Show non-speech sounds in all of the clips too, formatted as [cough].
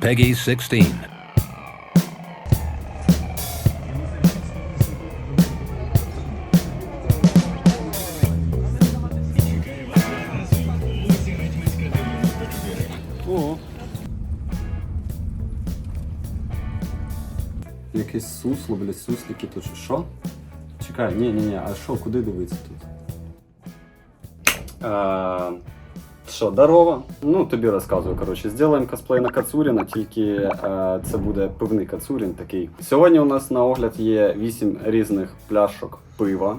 Peggy 16. Якесь сусло, блядь, суслики тут. що- Що? Чекай, ні, ні, ні, а що, куди дивитися тут? Е, Що, здорово? Ну, тобі розказую, коротше, зробимо косплей на Кацуріна, тільки е, це буде пивний Кацурін такий. Сьогодні у нас на огляд є 8 різних пляшок пива.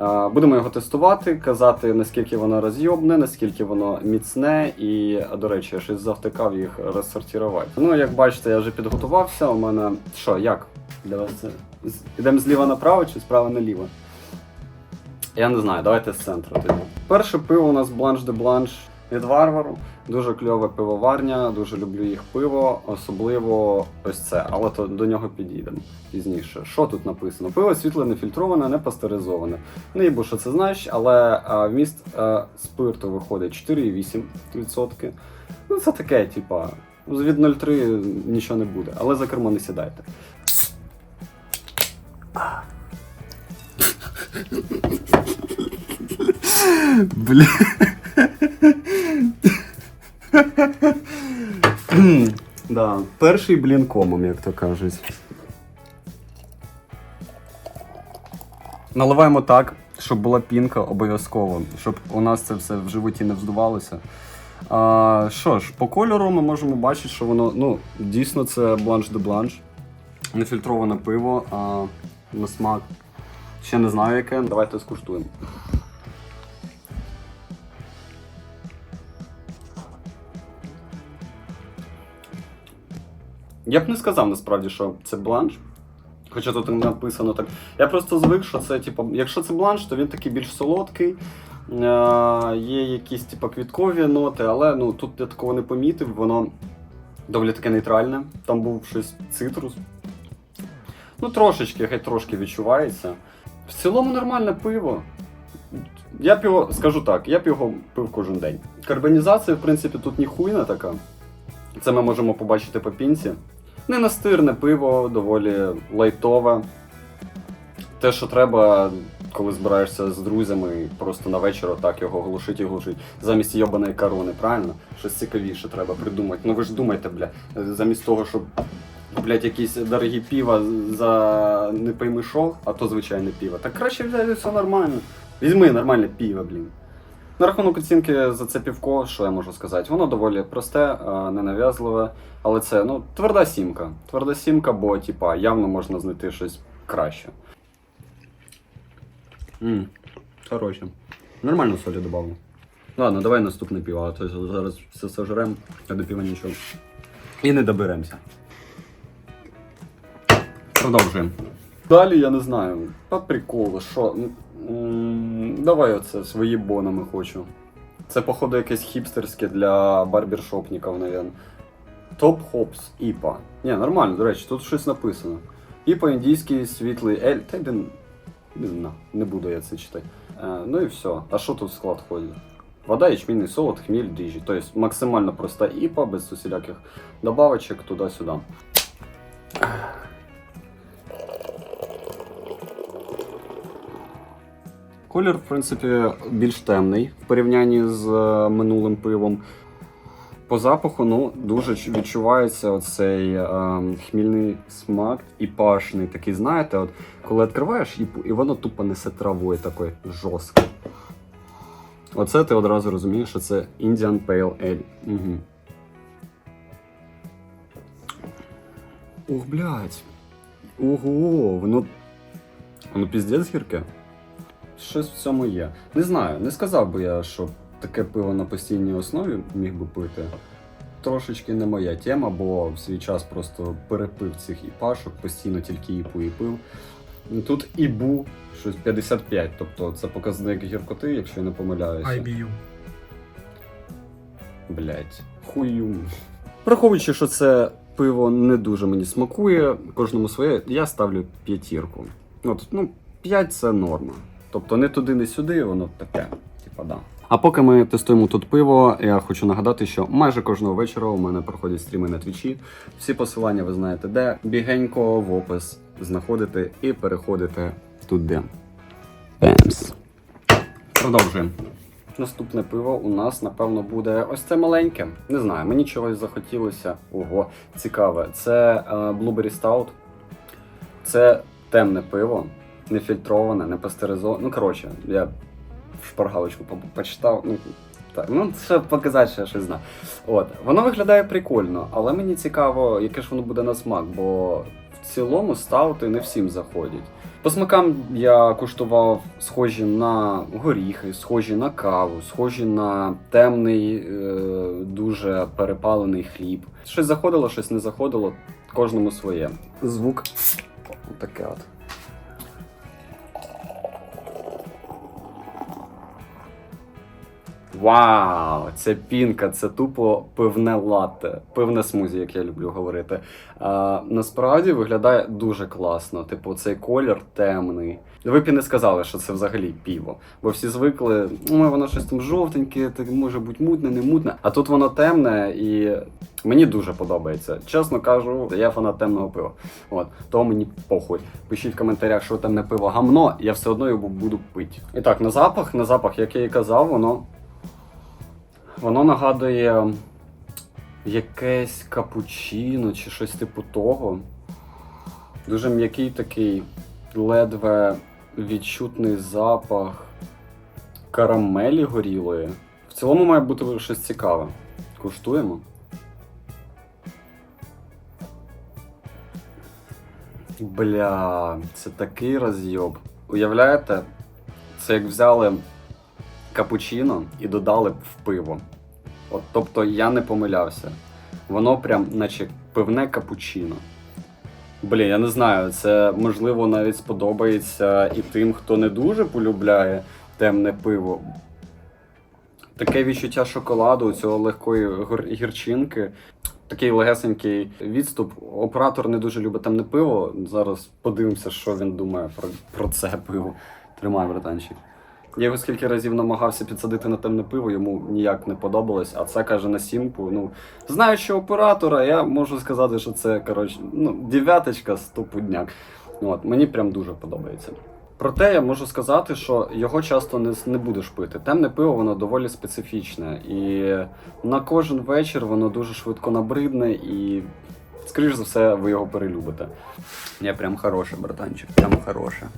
Е, Будемо його тестувати, казати, наскільки воно роз'єбне, наскільки воно міцне, і, до речі, я щось завтикав їх розсортувати. Ну, як бачите, я вже підготувався. У мене що, як? Для вас це? Ідемо зліва направо чи справа наліво? Я не знаю, давайте з центру тоді. Перше пиво у нас Blanche від Варвару. Дуже кльове пивоварня, дуже люблю їх пиво, особливо ось це, але то до нього підійдемо пізніше. Що тут написано? Пиво світле нефільтроване, не пастеризоване. Не їбу, що це знаєш, але вміст спирту виходить 4,8%. Ну, це таке, типа, від 0,3 нічого не буде, але за кермо не сідайте. Бля. [laughs] да, перший блін комом, як то кажуть. Наливаємо так, щоб була пінка обов'язково, щоб у нас це все в животі не вздувалося. А, що ж, по кольору ми можемо бачити, що воно ну, дійсно це бланш де бланш. Нефільтроване пиво, а на смак. Ще не знаю яке. Давайте скуштуємо. Я б не сказав насправді, що це бланш. Хоча тут написано так. Я просто звик, що це, типу, якщо це бланш, то він такий більш солодкий. Е, є якісь типу, квіткові ноти, але ну, тут я такого не помітив, воно доволі таке нейтральне. Там був щось цитрус. Ну, трошечки, хай трошки відчувається. В цілому нормальне пиво. Я б його, скажу так, я б його пив кожен день. Карбонізація, в принципі, тут ніхуйна така. Це ми можемо побачити по пінці. Не настирне пиво, доволі лайтове. Те, що треба, коли збираєшся з друзями, просто на вечір отак його глушить і глушить. Замість йобаної корони, правильно? Щось цікавіше треба придумати. Ну ви ж думайте, бля, замість того, щоб блядь, якісь дорогі піва за не пойми що, а то звичайне піво. Так краще взяти все нормально. Візьми нормальне піво, блін. На рахунок оцінки за це півко, що я можу сказати? Воно доволі просте, е, ненав'язливе, але це ну, тверда сімка. Тверда сімка, бо типа, явно можна знайти щось краще. Ммм, хороше. Нормально солі добавлю. Ладно, давай наступне пиво, а то зараз все сожрем, а до пива нічого. І не доберемося. Продовжуємо. Далі я не знаю. По приколу, що. Давай оце свої бонами хочу. Це, походу, якесь хіпстерське для барбершопників, навіть. Топ Хопс Іпа. Ні, нормально, до речі, тут щось написано. Іпа індійський світлий ель. Та йди. Не, не буду я це читати. Е, ну і все. А що тут в склад входить? Вода, ячмінний солод, хміль, дріжджі. Тобто максимально проста іпа, без усіляких добавочок туди-сюди. Колір, в принципі, більш темний в порівнянні з е, минулим пивом. По запаху, ну, дуже відчувається оцей е, хмільний смак і пашний такий, знаєте, от коли відкриваєш і, і воно тупо несе травою такою жорстко. Оце ти одразу розумієш, що це Indian Pale Ale. Угу. Ух, блядь. Ого, воно. Воно піздець гірке. Щось в цьому є. Не знаю, не сказав би я, що таке пиво на постійній основі міг би пити. Трошечки не моя тема, бо в свій час просто перепив цих іпашок, постійно тільки іпу і пив. Тут ібу щось 55, тобто це показник гіркоти, якщо я не помиляюся. IBU. Блять, хую. Враховуючи, що це пиво не дуже мені смакує, кожному своє, я ставлю п'ятірку. От, ну, 5 це норма. Тобто не туди, не сюди, воно таке. Типа, да. А поки ми тестуємо тут пиво, я хочу нагадати, що майже кожного вечора у мене проходять стріми на твічі. Всі посилання ви знаєте де. Бігенько в опис знаходите і переходите туди. Бемс. Продовжуємо. Наступне пиво у нас, напевно, буде ось це маленьке. Не знаю, мені чогось захотілося. Ого, цікаве. Це е, Blueberry Stout. Це темне пиво, не фільтроване, не пастеризоване. Ну, коротше, я шпаргалочку по- почитав. Ну, так, ну це показати, що я щось знаю. От, воно виглядає прикольно, але мені цікаво, яке ж воно буде на смак, бо в цілому стаути не всім заходять. По смакам я куштував схожі на горіхи, схожі на каву, схожі на темний, е, дуже перепалений хліб. Щось заходило, щось не заходило, кожному своє. Звук таке от. Вау! Це пінка, це тупо пивне латте, пивне смузі, як я люблю говорити. А, насправді виглядає дуже класно. Типу, цей колір темний. Ви б і не сказали, що це взагалі піво. Бо всі звикли, ну воно щось там жовтеньке, може бути мутне, не мутне. А тут воно темне і мені дуже подобається. Чесно кажу, я фанат темного пива. От, то мені похуй. Пишіть в коментарях, що темне пиво гамно, я все одно його буду пити. І так, на запах, на запах, як я і казав, воно. Воно нагадує якесь капучино чи щось типу того. Дуже м'який такий, ледве відчутний запах карамелі горілої. В цілому має бути щось цікаве. Куштуємо. Бля, це такий розйоб. Уявляєте? Це як взяли капучино і додали в пиво. От, тобто я не помилявся. Воно прям, наче пивне капучино. Блін, я не знаю, це можливо навіть сподобається і тим, хто не дуже полюбляє темне пиво. Таке відчуття шоколаду, цього легкої гірчинки. Такий легесенький відступ. Оператор не дуже любить темне пиво. Зараз подивимося, що він думає про, про це пиво. Тримай, братанчик. Я його скільки разів намагався підсадити на темне пиво, йому ніяк не подобалось, а це каже на сімку. Ну, знаючи оператора, я можу сказати, що це коротше, ну, дев'яточка стопудняк. От, мені прям дуже подобається. Проте я можу сказати, що його часто не, не будеш пити. Темне пиво воно доволі специфічне. І на кожен вечір воно дуже швидко набридне і, скоріш за все, ви його перелюбите. Я прям хороший, братанчик, прям хороший.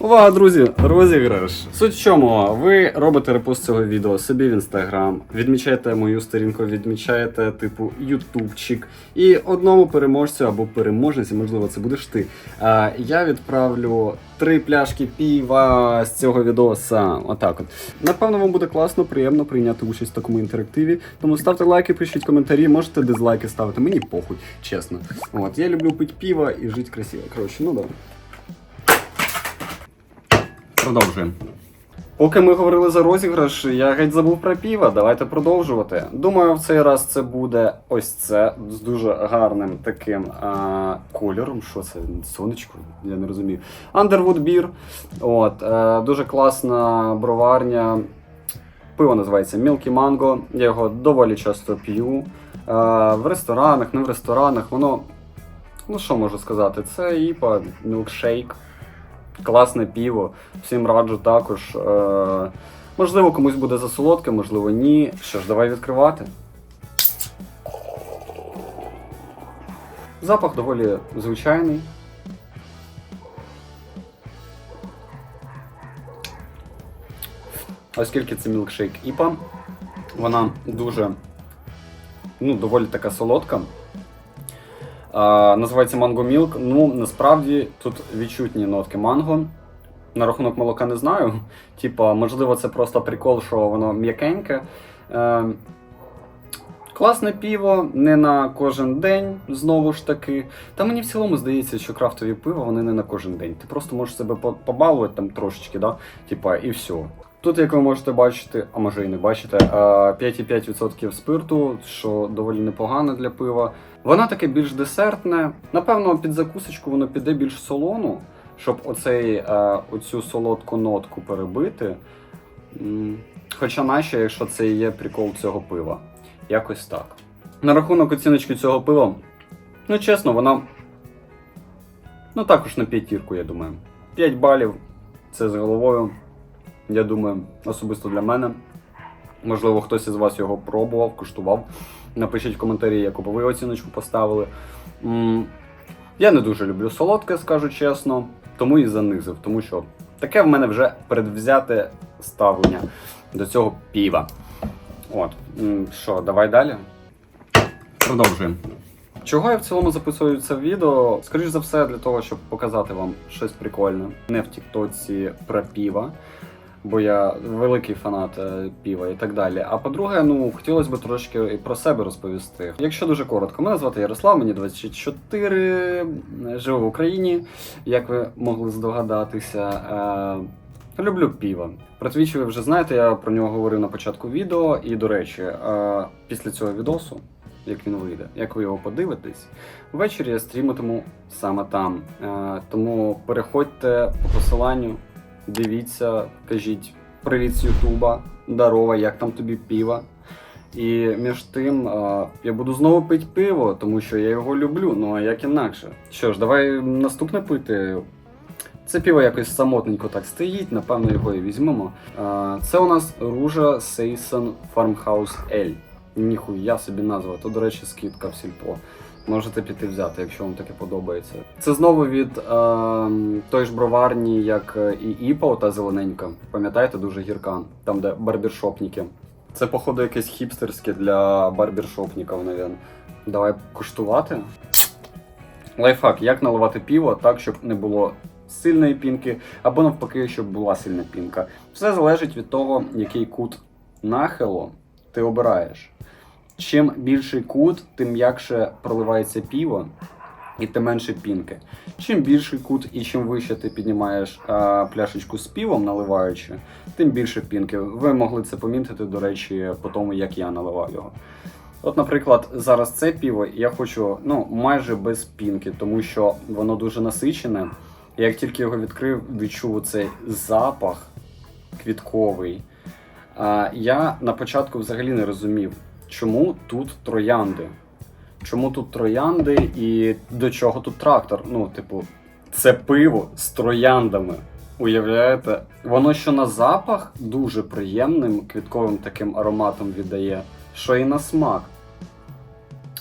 Увага, друзі! Розіграш! Суть в чому? Ви робите репост цього відео собі в інстаграм, відмічаєте мою сторінку, відмічаєте типу ютубчик. І одному переможцю або переможниці, можливо, це будеш ти. А, я відправлю три пляшки піва з цього відоса. Отак от. Напевно, вам буде класно, приємно прийняти участь в такому інтерактиві. Тому ставте лайки, пишіть коментарі, можете дизлайки ставити. Мені похуй, чесно. От, я люблю пити пиво і жити красиво. Коротше, ну да. Продовжуємо. Поки ми говорили за розіграш, я геть забув про піво. Давайте продовжувати. Думаю, в цей раз це буде ось це з дуже гарним таким а, кольором. Що це? Сонечко? Я не розумію. Underwood Beer. От, е, дуже класна броварня. Пиво називається Milky Mango. Я його доволі часто п'ю. Е, в ресторанах, не в ресторанах. Воно, ну що можу сказати, це іпа, мілкшейк. Класне піво, всім раджу також. Е, можливо, комусь буде засолодке, можливо, ні. Що ж, давай відкривати. Запах доволі звичайний. Оскільки це мілкшейк іпа, вона дуже, ну, доволі така солодка. Називається Mango Milk. Ну, насправді тут відчутні нотки манго. На рахунок молока не знаю. [laughs] Типа, можливо, це просто прикол, що воно м'якеньке. Е, класне піво, не на кожен день, знову ж таки. Та мені в цілому здається, що крафтові пиво вони не на кожен день. Ти просто можеш себе по- побалувати там трошечки, да? Типа, і все. Тут, як ви можете бачити, а може і не бачите, е, 5,5% спирту, що доволі непогано для пива. Воно таке більш десертне. Напевно, під закусочку воно піде більш солону. щоб оцей, е, оцю солодку нотку перебити. Хоча наче, якщо це і є прикол цього пива. Якось так. На рахунок оціночки цього пива, ну чесно, вона. Ну також на п'ятірку, я думаю. 5 балів це з головою. Я думаю, особисто для мене. Можливо, хтось із вас його пробував, куштував. Напишіть в коментарі, яку ви оціночку поставили. Я не дуже люблю солодке, скажу чесно, тому і занизив, тому що таке в мене вже передвзяте ставлення до цього піва. От, що, давай далі. Продовжуємо. Чого я в цілому записую це відео? Скоріш за все, для того, щоб показати вам щось прикольне. Не в Тіктоці про піва, бо я великий фанат е, піва і так далі. А по-друге, ну хотілося б трошки і про себе розповісти. Якщо дуже коротко, мене звати Ярослав, мені 24, е, живу в Україні, як ви могли здогадатися. Е, люблю піво. Про Твіч ви вже знаєте, я про нього говорив на початку відео. І, до речі, після цього відосу, як він вийде, як ви його подивитесь, ввечері я стрімитиму саме там. Тому переходьте по посиланню, дивіться, кажіть привіт з Ютуба, здорово, як там тобі піва. І між тим я буду знову пити пиво, тому що я його люблю, ну а як інакше. Що ж, давай наступне пити. Це пиво якось самотненько так стоїть, напевно, його і візьмемо. Це у нас Ружа Сейсон Farmhouse L. Ніхуя собі назва, то, до речі, скидка в сільпо. Можете піти взяти, якщо вам таке подобається. Це знову від е, той ж броварні, як і Іпа, та зелененька. Пам'ятаєте, дуже гірка, там, де барбершопники. Це, походу, якесь хіпстерське для барбершопників, навіть. Давай куштувати. Лайфхак, як наливати піво так, щоб не було сильної пінки, або навпаки, щоб була сильна пінка. Все залежить від того, який кут нахилу ти обираєш. Чим більший кут, тим м'якше проливається піво і тим менше пінки. Чим більший кут і чим вище ти піднімаєш а, пляшечку з півом, наливаючи, тим більше пінки. Ви могли це помітити, до речі, по тому, як я наливав його. От, наприклад, зараз це піво я хочу ну, майже без пінки, тому що воно дуже насичене. Як тільки його відкрив, відчув цей запах квітковий. А, я на початку взагалі не розумів, чому тут троянди. Чому тут троянди і до чого тут трактор? Ну, типу, це пиво з трояндами. Уявляєте? Воно що на запах дуже приємним квітковим таким ароматом віддає, що і на смак.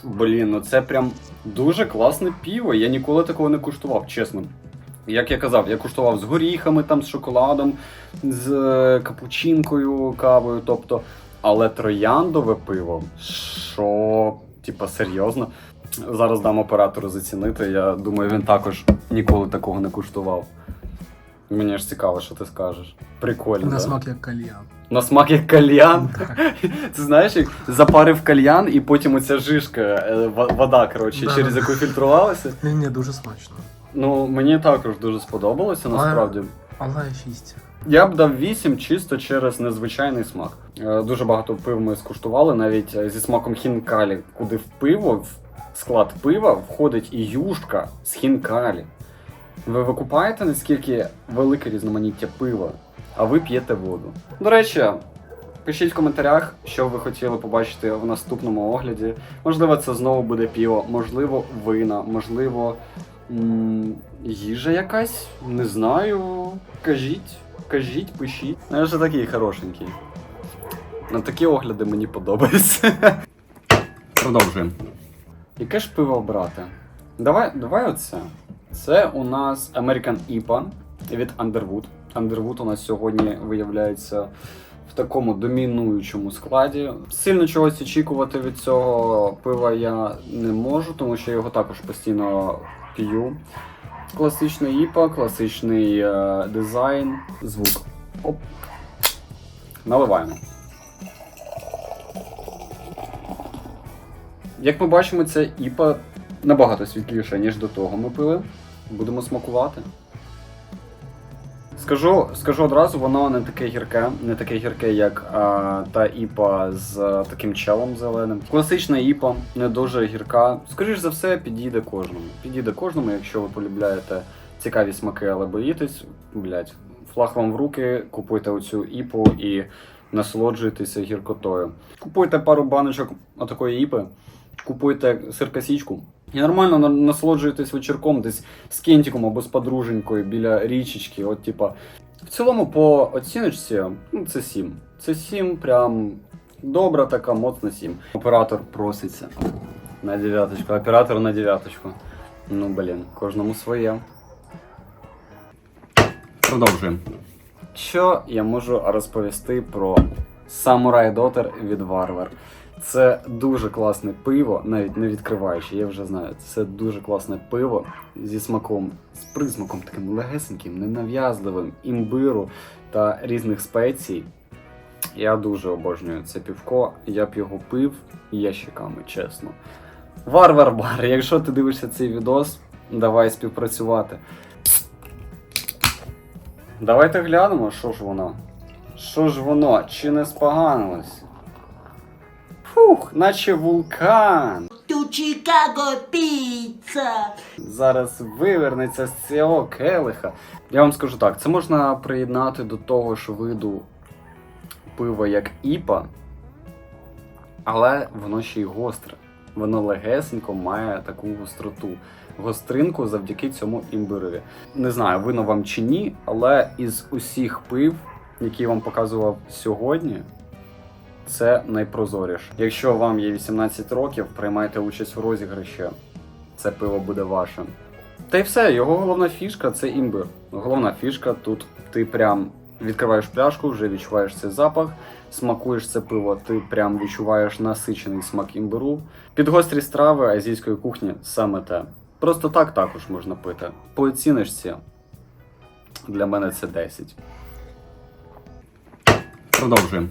Блін, ну це прям дуже класне піво. Я ніколи такого не куштував, чесно. Як я казав, я куштував з горіхами, там, з шоколадом, з е, капучинкою, кавою, тобто. Але трояндове пиво, що, типа, серйозно. Зараз дам оператору зацінити. Я думаю, він також ніколи такого не куштував. Мені ж цікаво, що ти скажеш. Прикольно. На да? смак як кальян. На смак як кальян. [laughs] [laughs] Ти знаєш, як запарив кальян, і потім оця жишка, е, вода, коротше, Да. через яку фільтрувалася. Ні, ні, дуже смачно. Ну, мені також дуже сподобалося, насправді. Але 6. Я б дав 8 чисто через незвичайний смак. Е, Дуже багато пив ми скуштували, навіть е, зі смаком хінкалі, куди в пиво, в склад пива входить і юшка з хінкалі. Ви викупаєте, наскільки велике різноманіття пива, а ви п'єте воду. До речі, пишіть в коментарях, що ви хотіли побачити в наступному огляді. Можливо, це знову буде піво, можливо, вина, можливо, їжа якась. Не знаю. Кажіть, кажіть, пишіть. Ну, Я вже такий хорошенький. На такі огляди мені подобається. [laughs] Продовжуємо. Яке ж пиво брати? Давай, давай оце. Це у нас American IPA від Underwood. Underwood у нас сьогодні виявляється в такому домінуючому складі. Сильно чогось очікувати від цього пива я не можу, тому що я його також постійно п'ю. Класичний ІПА, класичний е, дизайн, звук. Оп. Наливаємо. Як ми бачимо, це ІПА набагато світліше, ніж до того ми пили. Будемо смакувати. Скажу, скажу одразу, воно не таке гірке, не таке гірке, як а, та іпа з а, таким челом зеленим. Класична іпа, не дуже гірка. Скоріш за все, підійде кожному. Підійде кожному, якщо ви полюбляєте цікаві смаки, але боїтесь, блядь, флаг вам в руки, купуйте оцю іпу і насолоджуйтеся гіркотою. Купуйте пару баночок отакої іпи, купуйте сиркасічку. І нормально насолоджуєтесь вечірком десь з кентиком або з подруженькою біля річечки. От, типа. В цілому, по оціночці, ну, це 7. Це 7, прям добра така, моцна 7. Оператор проситься на дев'яточку. Оператор на дев'яточку. Ну, блін, кожному своє. Продовжуємо. Що я можу розповісти про Samurai Daughter від Варвар? Це дуже класне пиво, навіть не відкриваючи, я вже знаю. Це дуже класне пиво зі смаком, з присмаком таким легесеньким, ненав'язливим, імбиру та різних спецій. Я дуже обожнюю це півко. Я б його пив ящиками, чесно. Варвар бар, якщо ти дивишся цей відос, давай співпрацювати. Давайте глянемо, що ж воно. Що ж воно? Чи не споганилось? Фух, наче вулкан. Tu Chicago pizza. Зараз вивернеться з цього келиха. Я вам скажу так: це можна приєднати до того ж виду пива як іпа, але воно ще й гостре. Воно легесенько має таку гостроту. Гостринку завдяки цьому імбирові. Не знаю, вино вам чи ні, але із усіх пив, які я вам показував сьогодні, це найпрозоріше. Якщо вам є 18 років, приймайте участь у розіграші, це пиво буде ваше. Та й все, його головна фішка це імбир. Головна фішка тут ти прям відкриваєш пляшку, вже відчуваєш цей запах, смакуєш це пиво, ти прям відчуваєш насичений смак імбиру. Під гострі страви азійської кухні саме те. Просто так також можна пити. По оціночці для мене це 10. Продовжуємо.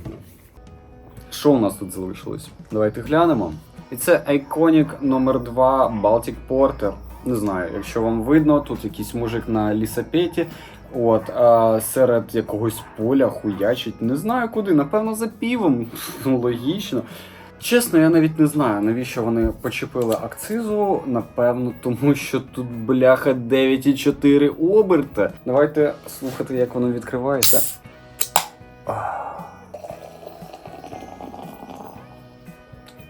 Що у нас тут залишилось? Давайте глянемо. І це Iconic номер 2 Baltic Porter. Не знаю, якщо вам видно, тут якийсь мужик на лісапеті. От, а серед якогось поля хуячить. Не знаю куди, напевно, за півом. [laughs] Логічно. Чесно, я навіть не знаю, навіщо вони почепили акцизу. Напевно, тому що тут бляха 9,4 оберта. Давайте слухати, як воно відкривається.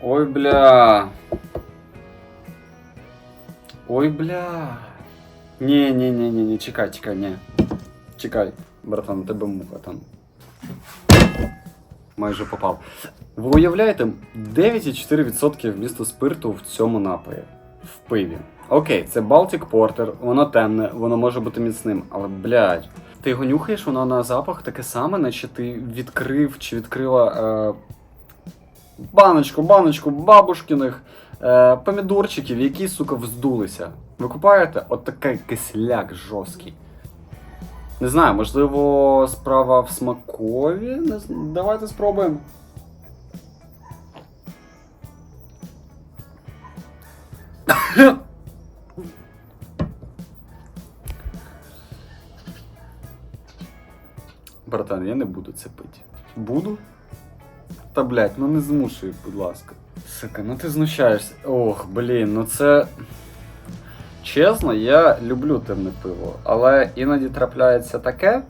Ой, бля. Ой, бля. Ні, чекай, чекай, ні. Чекай, братан, тебе муха там. Майже попав. Ви уявляєте, 9,4% вмісту спирту в цьому напої. В пиві. Окей, це Baltic Porter, воно темне, воно може бути міцним, але блядь. Ти його нюхаєш, воно на запах таке саме, наче ти відкрив чи відкрила е, баночку, баночку бабушкиних е, помідорчиків, які, сука, вздулися. Ви купаєте? От такий кисляк жорсткий. Не знаю, можливо, справа в смакові. Не з- Давайте спробуємо. Братан, я не буду це пити. Буду? Та блять, ну не змушуй, будь ласка. Сука, ну ти знущаєшся. Ох, блін, ну це. Чесно, я люблю темне пиво, але іноді трапляється таке,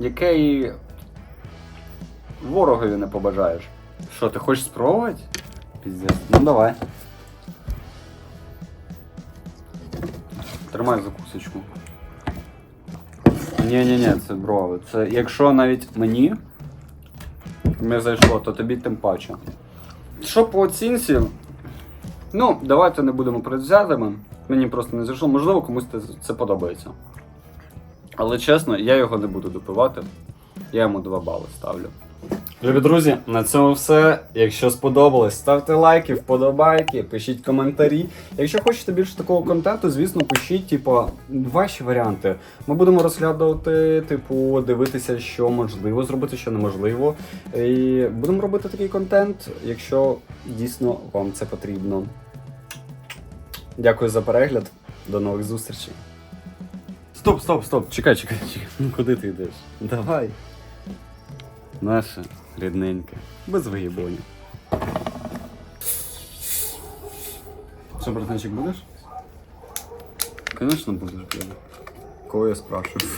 яке і ворогові не побажаєш. Що, ти хочеш спробувати? Піздець. Ну давай. Тримай закусочку. Ні-ні-ні, це брови. Це якщо навіть мені не зайшло, то тобі тим паче. Що по оцінці? Ну, давайте не будемо предвзятими. Мені просто не зайшло. Можливо, комусь це подобається. Але чесно, я його не буду допивати. Я йому 2 бали ставлю. Любі друзі, на цьому все. Якщо сподобалось, ставте лайки, вподобайки, пишіть коментарі. Якщо хочете більше такого контенту, звісно, пишіть, типу, ваші варіанти. Ми будемо розглядувати, типу, дивитися, що можливо зробити, що неможливо. І будемо робити такий контент, якщо дійсно вам це потрібно. Дякую за перегляд. До нових зустрічей. Стоп, стоп, стоп. Чекай, чекай, чекай. Ну куди ти йдеш? Давай. Наше рідненьке, без виїбонів. Що, братанчик, будеш? Звісно, будеш, блядь. Кого я спрашиваю?